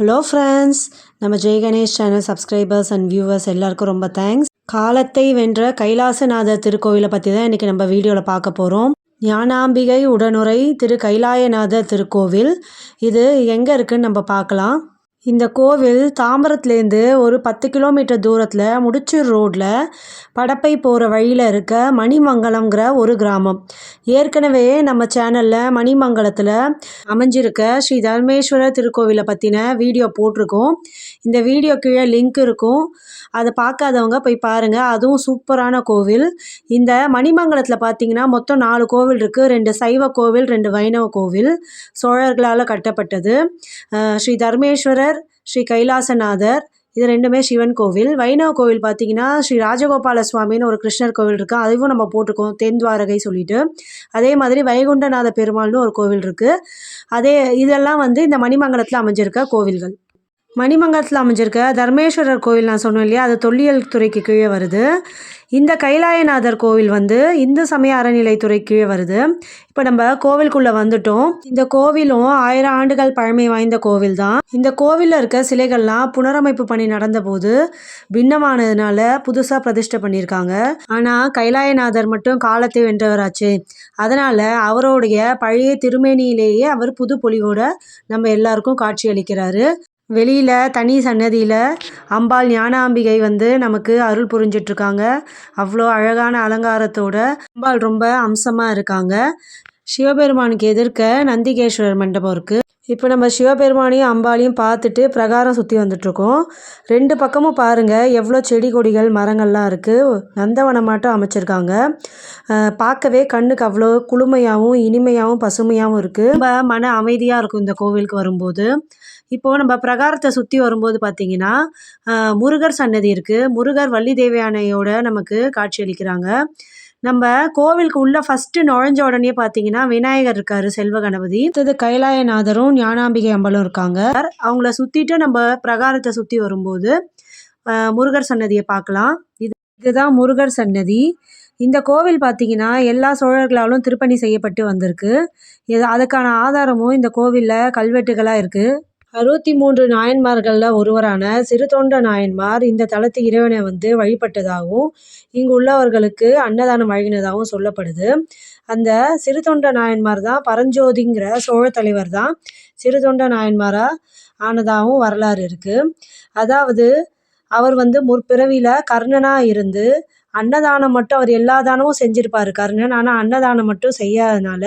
Hello friends நம்ம Jai Ganesh channel subscribers and viewers எல்லாருக்கும் ரொம்ப தேங்க்ஸ் காலத்தை வென்ற கைலாசநாதர் திருக்கோவிலை பற்றி தான் இன்றைக்கி நம்ம வீடியோவில் பார்க்க போகிறோம் ஞானாம்பிகை உடனுரை திரு கைலாயநாதர் திருக்கோவில். இது எங்கே இருக்குன்னு நம்ம பார்க்கலாம். இந்த கோவில் தாம்பரத்துலேருந்து ஒரு பத்து கிலோமீட்டர் தூரத்தில் முடிச்சூர் ரோட்டில் படப்பை போகிற வழியில் இருக்க மணிமங்கலம்ங்கிற ஒரு கிராமம். ஏற்கனவே நம்ம சேனலில் மணிமங்கலத்தில் அமைஞ்சிருக்க ஸ்ரீ தர்மேஸ்வரர் திருக்கோவிலை பற்றின வீடியோ போட்டிருக்கோம். இந்த வீடியோ கீழே லிங்க் இருக்கும். அதை பார்க்காதவங்க போய் பாருங்கள் அதுவும் சூப்பரான கோவில். இந்த மணிமங்கலத்தில் பார்த்தீங்கன்னா மொத்தம் நாலு கோவில் இருக்குது ரெண்டு சைவ கோவில் ரெண்டு வைணவ கோவில் சோழர்களால் கட்டப்பட்டது. ஸ்ரீ தர்மேஸ்வரர் ஸ்ரீ கைலாசநாதர் இது ரெண்டுமே சிவன் கோவில். வைணவ கோவில் பார்த்தீங்கன்னா ஸ்ரீ ராஜகோபால சுவாமின்னு ஒரு கிருஷ்ணர் கோவில் இருக்குது அதுவும் நம்ம போட்டிருக்கோம் தென்துவாரகை சொல்லிட்டு. அதே மாதிரி வைகுண்டநாத பெருமாள்னு ஒரு கோவில் இருக்குது அதே இதெல்லாம் வந்து இந்த மணிமங்கலத்தில் அமைஞ்சிருக்க கோவில்கள். மணிமங்கலத்தில் அமைஞ்சிருக்க தர்மேஸ்வரர் கோவில் நான் சொன்னேன் இல்லையா? அது தொல்லியல் துறைக்கு கீழே வருது. இந்த கைலாயநாதர் கோவில் வந்து இந்து சமய அறநிலைத்துறை கீழே வருது. இப்போ நம்ம கோவிலுக்குள்ளே வந்துட்டோம். இந்த கோவிலும் ஆயிரம் ஆண்டுகள் பழமை வாய்ந்த கோவில் தான் இந்த கோவிலில் இருக்க சிலைகள்லாம் புனரமைப்பு பணி நடந்தபோது பின்னமானதுனால புதுசாக பிரதிஷ்டை பண்ணியிருக்காங்க. ஆனால் கைலாயநாதர் மட்டும் காலத்தை வென்றவராச்சு. அதனால் அவருடைய பழைய திருமேனியிலேயே அவர் புது பொலிவோட நம்ம எல்லாருக்கும் காட்சி அளிக்கிறாரு. வெளியில் தனி சன்னதியில் அம்பாள் ஞானாம்பிகை வந்து நமக்கு அருள் புரிஞ்சிட்ருக்காங்க. அவ்வளோ அழகான அலங்காரத்தோட அம்பாள் ரொம்ப அம்சமாக இருக்காங்க. சிவபெருமானுக்கு எதிர்க்க நந்திகேஸ்வரர் மண்டபம் இருக்குது இப்போ நம்ம சிவபெருமானையும் அம்பாளையும் பார்த்துட்டு பிரகாரம் சுற்றி வந்துட்ருக்கோம் ரெண்டு பக்கமும் பாருங்கள் எவ்வளோ செடி கொடிகள் மரங்கள்லாம் இருக்குது நந்தவனம் மட்டும் அமைச்சிருக்காங்க. பார்க்கவே கண்ணுக்கு அவ்வளோ குளுமையாகவும் இனிமையாகவும் பசுமையாகவும் இருக்குது ரொம்ப மன அமைதியாக இருக்கும் இந்த கோவிலுக்கு வரும்போது. இப்போது நம்ம பிரகாரத்தை சுற்றி வரும்போது பார்த்தீங்கன்னா முருகர் சன்னதி இருக்குது முருகர் வள்ளி தேவியானையோட நமக்கு காட்சி அளிக்கிறாங்க. நம்ம கோவிலுக்கு உள்ள ஃபஸ்ட்டு நுழைஞ்ச உடனே பார்த்தீங்கன்னா விநாயகர் இருக்காரு செல்வ கணபதி. அடுத்தது கைலாயநாதரும் ஞானாம்பிகை அம்பலும் இருக்காங்க. அவங்கள சுற்றிட்டு நம்ம பிரகாரத்தை சுற்றி வரும்போது முருகர் சன்னதியை பார்க்கலாம். இது இதுதான் முருகர் சன்னதி. இந்த கோவில் பார்த்தீங்கன்னா எல்லா சோழர்களாலும் திருப்பணி செய்யப்பட்டு வந்திருக்கு. இது அதுக்கான ஆதாரமும் இந்த கோவிலில் கல்வெட்டுகளாக இருக்குது அறுபத்தி மூன்று நாயன்மார்களில் ஒருவரான சிறுதொண்ட நாயன்மார் இந்த தலத்து இறைவனை வந்து வழிபட்டதாகவும் இங்கு உள்ளவர்களுக்கு அன்னதானம் வழங்கினதாகவும் சொல்லப்படுது. அந்த சிறுதொண்ட நாயன்மார் தான் பரஞ்சோதிங்கிற சோழ தலைவர் தான் சிறுதொண்ட நாயன்மாராக ஆனதாகவும் வரலாறு இருக்குது அதாவது அவர் வந்து முற்பிறவியில் கர்ணனாக இருந்து அன்னதானம் மட்டும் அவர் எல்லா தானமும் செஞ்சிருப்பார் கர்ணன். ஆனால் அன்னதானம் மட்டும் செய்யாதனால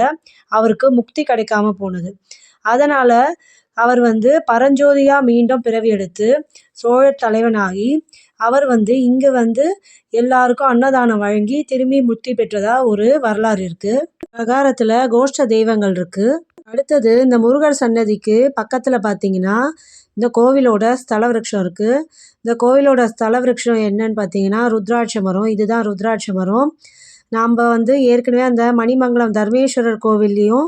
அவருக்கு முக்தி கிடைக்காம போனது. அதனால் அவர் வந்து பரஞ்சோதியாக மீண்டும் பிறவி எடுத்து சோழர் தலைவனாகி அவர் வந்து இங்கே வந்து எல்லாருக்கும் அன்னதானம் வழங்கி திரும்பி முத்தி பெற்றதா ஒரு வரலாறு இருக்குது பிரகாரத்தில் கோஷ்ட தெய்வங்கள் இருக்குது அடுத்தது இந்த முருகர் சன்னதிக்கு பக்கத்தில் பார்த்தீங்கன்னா இந்த கோவிலோட ஸ்தல விரக்ஷம் இருக்குது இந்த கோவிலோட ஸ்தல விரக்ஷம் என்னன்னு பார்த்தீங்கன்னா ருத்ராட்ச மரம். இதுதான் ருத்ராட்ச மரம். நாம் வந்து ஏற்கனவே அந்த மணிமங்கலம் தர்மேஸ்வரர் கோவில்லையும்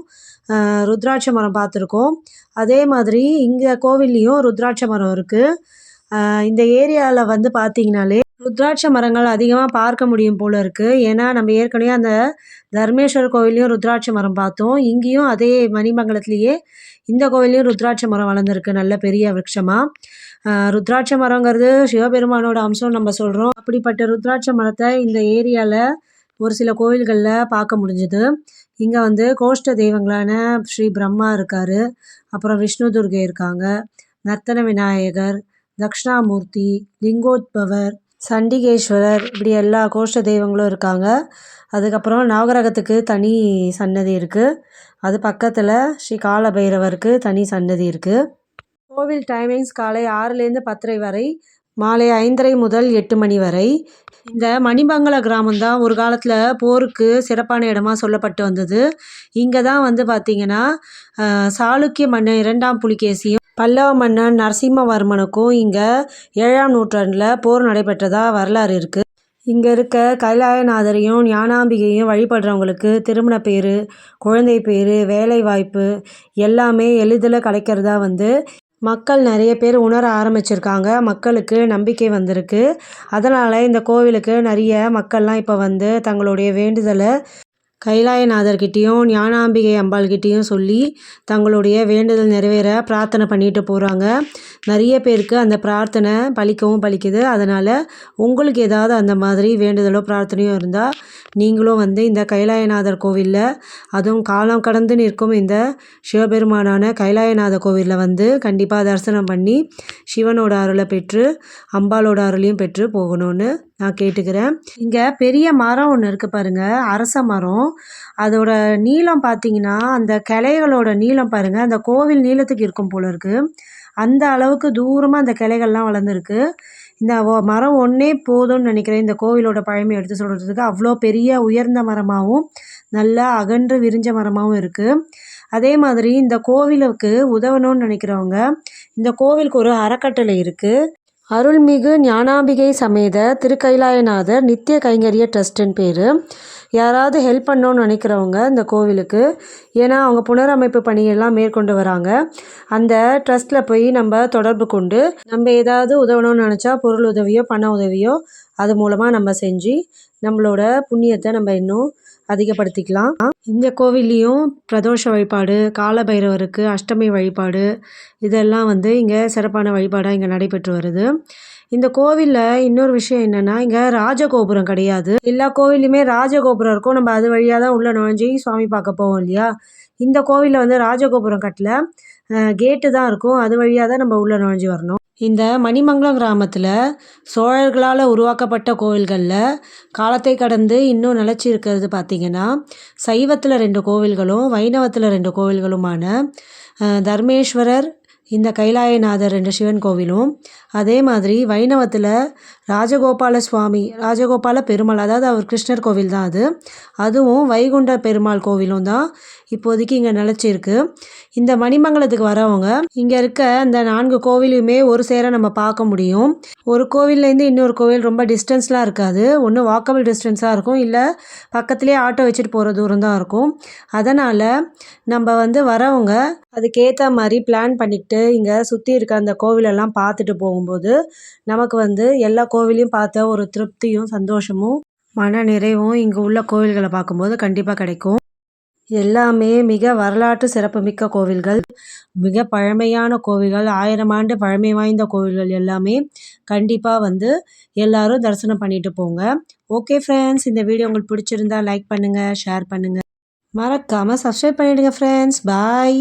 ருத்ராட்ச மரம் பார்த்துருக்கோம். அதே மாதிரி இங்கே கோவில்லையும் ருத்ராட்ச மரம் இருக்குது இந்த ஏரியாவில் வந்து பார்த்தீங்கனாலே ருத்ராட்ச மரங்கள் அதிகமாக பார்க்க முடியும் போல் இருக்குது ஏன்னா நம்ம ஏற்கனவே அந்த தர்மேஸ்வரர் கோவில்லையும் ருத்ராட்ச மரம் பார்த்தோம். இங்கேயும் அதே மணிமங்கலத்துலேயே இந்த கோவில்லையும் ருத்ராட்ச மரம் வளர்ந்துருக்கு நல்ல பெரிய விருட்சமாக ருத்ராட்ச மரங்கிறது சிவபெருமானோட அம்சம் நம்ம சொல்கிறோம் அப்படிப்பட்ட ருத்ராட்ச மரத்தை இந்த ஏரியாவில் ஒரு சில கோவில்களில் பார்க்க முடிஞ்சுது. இங்கே வந்து கோஷ்ட தெய்வங்களான ஸ்ரீ பிரம்மா இருக்கார். அப்புறம் விஷ்ணு துர்கை இருக்காங்க. நர்த்தன விநாயகர் தக்ஷணாமூர்த்தி லிங்கோத்பவர் சண்டிகேஸ்வரர் இப்படி எல்லா கோஷ்ட தெய்வங்களும் இருக்காங்க. அதுக்கப்புறம் நவகிரகத்துக்கு தனி சன்னதி இருக்குது அது பக்கத்தில் ஸ்ரீ காலபைரவருக்கு தனி சன்னதி இருக்குது கோவில் டைமிங்ஸ் காலை ஆறுலேருந்து பத்தரை வரை மாலை ஐந்தரை முதல் எட்டு மணி வரை. இந்த மணிமங்கல கிராமம் தான் ஒரு காலத்தில் போருக்கு சிறப்பான இடமா சொல்லப்பட்டு வந்தது. இங்கே தான் வந்து பார்த்திங்கன்னா சாளுக்கிய மன்னன் இரண்டாம் புலிகேசியும் பல்லவ மன்னன் நரசிம்மவர்மனுக்கும் இங்கே ஏழாம் நூற்றாண்டில் போர் நடைபெற்றதாக வரலாறு இருக்குது இங்கே இருக்க கைலாயநாதரையும் ஞானாம்பிகையும் வழிபடுறவங்களுக்கு திருமண பேர் குழந்தை பேர் வேலை வாய்ப்பு எல்லாமே எளிதில் கிடைக்கிறதா வந்து மக்கள் நிறைய பேர் உணர ஆரம்பிச்சிருக்காங்க. மக்களுக்கு நம்பிக்கை வந்திருக்கு. அதனால் இந்த கோவிலுக்கு நிறைய மக்கள்லாம் இப்போ வந்து தங்களுடைய வேண்டுதலை கைலாயநாதர்கிட்டேயும் ஞானாம்பிகை அம்பாள்கிட்டேயும் சொல்லி தங்களுடைய வேண்டுதல் நிறைவேற பிரார்த்தனை பண்ணிட்டு போகிறாங்க நிறைய பேருக்கு அந்த பிரார்த்தனை பலிக்கவும் பலிக்குது. அதனால் உங்களுக்கு ஏதாவது அந்த மாதிரி வேண்டுதலோ பிரார்த்தனையோ இருந்தால் நீங்களும் வந்து இந்த கைலாயநாதர் கோவிலில் அதுவும் காலம் கடந்து நிற்கும் இந்த சிவபெருமானான கைலாயநாத கோவிலில் வந்து கண்டிப்பாக தரிசனம் பண்ணி சிவனோட அருளை பெற்று அம்பாளோட அருளையும் பெற்று போகணும்னு நான் கேட்டுக்கிறேன். இங்கே பெரிய மரம் ஒன்று இருக்குது பாருங்கள் அரச மரம். அதோட நீளம் பார்த்தீங்கன்னா அந்த கிளைகளோட நீளம் பாருங்கள் அந்த கோவில் நீளத்துக்கு இருக்கும் போல இருக்குது அந்த அளவுக்கு தூரமாக அந்த கிளைகள்லாம் வளர்ந்துருக்கு. இந்த மரம் ஒன்றே போதும்னு நினைக்கிறேன். இந்த கோவிலோட பழமை எடுத்து சொல்கிறதுக்கு அவ்வளோ பெரிய உயர்ந்த மரமாகவும் நல்லா அகன்று விரிஞ்ச மரமாகவும் இருக்குது அதே மாதிரி இந்த கோவிலுக்கு உதவணும்னு நினைக்கிறவங்க இந்த கோவிலுக்கு ஒரு அறக்கட்டளை இருக்குது அருள்மிகு ஞானாம்பிகை சமேத திருக்கைலாயநாதர் நித்திய கைங்கரிய ட்ரஸ்ட்டுன்னு பேர். யாராவது ஹெல்ப் பண்ணோன்னு நினைக்கிறவங்க இந்த கோவிலுக்கு ஏன்னா அவங்க புனரமைப்பு பணியெல்லாம் மேற்கொண்டு வராங்க. அந்த ட்ரஸ்ட்டில் போய் நம்ம தொடர்பு கொண்டு நம்ம ஏதாவது உதவணும்னு நினச்சா பொருள் உதவியோ பண உதவியோ அது மூலமாக நம்ம செஞ்சு நம்மளோட புண்ணியத்தை நம்ம இன்னும் அதிகப்படுத்திக்கலாம். இந்த கோவில்லையும் பிரதோஷ வழிபாடு காலபைரவருக்கு அஷ்டமி வழிபாடு இதெல்லாம் வந்து இங்கே சிறப்பான வழிபாடாக இங்கே நடைபெற்று வருது. இந்த கோவிலில் இன்னொரு விஷயம் என்னென்னா இங்கே ராஜகோபுரம் கிடையாது. எல்லா கோவில்லையுமே ராஜகோபுரம் இருக்கும். நம்ம அது வழியாக தான் உள்ளே நுழைஞ்சி சுவாமி பார்க்க போவோம் இல்லையா? இந்த கோவிலில் வந்து ராஜகோபுரம் கட்டல கேட்டு தான் இருக்கும். அது வழியாக தான் நம்ம உள்ளே நுழைஞ்சி வரணும். இந்த மணிமங்கலம் கிராமத்தில் சோழர்களால் உருவாக்கப்பட்ட கோவில்களில் காலத்தை கடந்து இன்னும் நிலச்சி இருக்கிறது பார்த்திங்கன்னா சைவத்தில் ரெண்டு கோவில்களும் வைணவத்தில் ரெண்டு கோவில்களுமான தர்மேஸ்வரர் இந்த கைலாயநாதர் ரெண்டு சிவன் கோவிலும் அதே மாதிரி வைணவத்தில் ராஜகோபால சுவாமி ராஜகோபால பெருமாள் அதாவது அவர் கிருஷ்ணர் கோவில் தான் அது. அதுவும் வைகுண்ட பெருமாள் கோவிலும் தான் இப்போதைக்கு இங்கே நிலச்சிருக்கு. இந்த மணிமங்கலத்துக்கு வரவங்க இங்கே இருக்க இந்த நான்கு கோவிலையுமே ஒரு சேர நம்ம பார்க்க முடியும். ஒரு கோவில்லேருந்து இன்னொரு கோவில் ரொம்ப டிஸ்டன்ஸ்லாம் இருக்காது. ஒன்று வாக்கபிள் டிஸ்டன்ஸாக இருக்கும். இல்லை பக்கத்துலேயே ஆட்டோ வச்சுட்டு போகிற தூரம் தான் இருக்கும். அதனால் நம்ம வந்து வரவங்க அதுக்கேற்ற மாதிரி பிளான் பண்ணிக்கிட்டு இங்கே சுற்றி இருக்க அந்த கோவிலெல்லாம் பார்த்துட்டு போகும்போது நமக்கு வந்து எல்லா கோவிலையும் பார்த்த ஒரு திருப்தியும் சந்தோஷமும் மன நிறைவும் இங்கே உள்ள கோவில்களை பார்க்கும்போது கண்டிப்பாக கிடைக்கும். எல்லாமே மிக வரலாற்று சிறப்புமிக்க கோவில்கள். மிக பழமையான கோவில்கள் ஆயிரம் ஆண்டு பழமை வாய்ந்த கோவில்கள் எல்லாமே கண்டிப்பாக வந்து எல்லோரும் தரிசனம் பண்ணிட்டு போங்க. ஓகே ஃப்ரெண்ட்ஸ் இந்த வீடியோ உங்களுக்கு பிடிச்சிருந்தா லைக் பண்ணுங்கள் ஷேர் பண்ணுங்கள் மறக்காமல் சப்ஸ்கிரைப் பண்ணிவிடுங்க ஃப்ரெண்ட்ஸ் பாய்